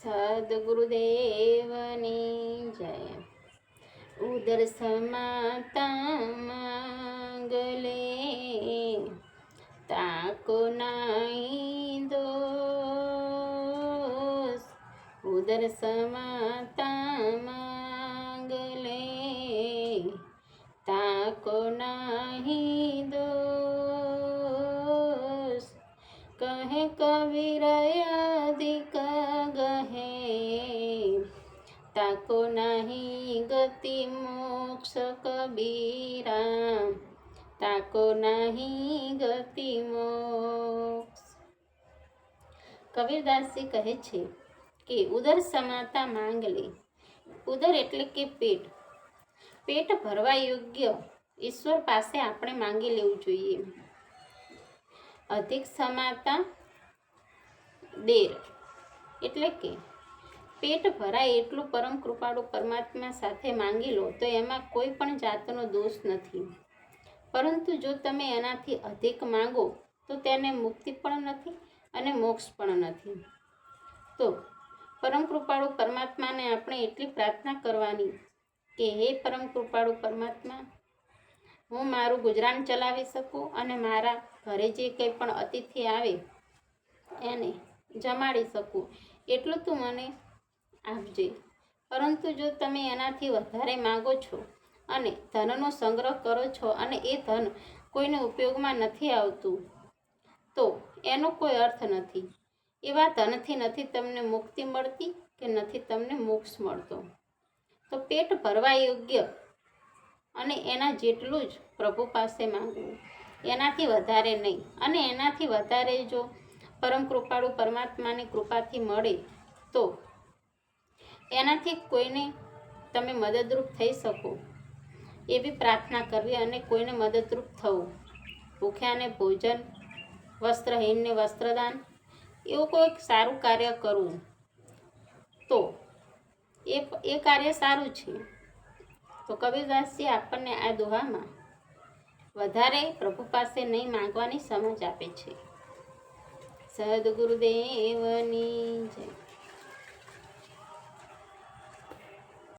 સદગુરુદેવની જય ઉદર સમાતા માંગલે તાકો નાઈ દોષ ઉદર સમાતા માંગલે તાકો નાહી દોષ કહે કવિર અધિક તાકો નહીં ગતિ મોક્ષ કબીરા તાકો નહીં ગતિ મોક્ષ કબીરદાસજી કહે છે કે ઉદર સમાતા માંગ લે ઉદર એટલે કે પેટ. પેટ ભરવા યોગ્ય ઈશ્વર પાસે આપણે માંગી લેવું જોઈએ. અધિક સમાતા દેર એટલે કે પેટ ભરાય એટલું પરમ કૃપાળુ પરમાત્મા સાથે માંગી લો, તો એમાં કોઈ પણ જાતનો દોષ નથી. પરંતુ જો તમે એનાથી અધિક માંગો, તો તેને મુક્તિ પણ નથી અને મોક્ષ પણ નથી. તો પરમ કૃપાળુ પરમાત્માને આપણે એટલી પ્રાર્થના કરવાની કે, હે પરમ કૃપાળુ પરમાત્મા, હું મારું ગુજરાન ચલાવી શકું અને મારા ઘરે જે કંઈ પણ અતિથિ આવે, એને જમાડી શકું. એટલું તું મને આપજે. પરંતુ જો તમે એનાથી વધારે માગો છો અને ધનનો સંગ્રહ કરો છો અને એ ધન કોઈને ઉપયોગમાં નથી આવતું, તો એનો કોઈ અર્થ નથી. એવા ધનથી નથી તમને મુક્તિ મળતી કે નથી તમને મોક્ષ મળતો. તો પેટ ભરવા યોગ્ય અને એના જેટલું જ પ્રભુ પાસે માંગવું. એનાથી વધારે નહીં. અને એનાથી વધારે જો પરમ કૃપાળુ પરમાત્માની કૃપાથી મળે, તો એનાથી કોઈને તમે મદદરૂપ થઈ શકો. એવી પ્રાર્થના કરવી અને કોઈને મદદરૂપ થવું. ભૂખ્યાને ભોજન, વસ્ત્રહીનને વસ્ત્રદાન, એવું કોઈક સારું કાર્ય કરવું. તો એ એ કાર્ય સારું છે. તો કબીરદાસજી આપણને આ દોહામાં વધારે પ્રભુ પાસે નહીં માંગવાની સમજ આપે છે. સદગુરુદેવની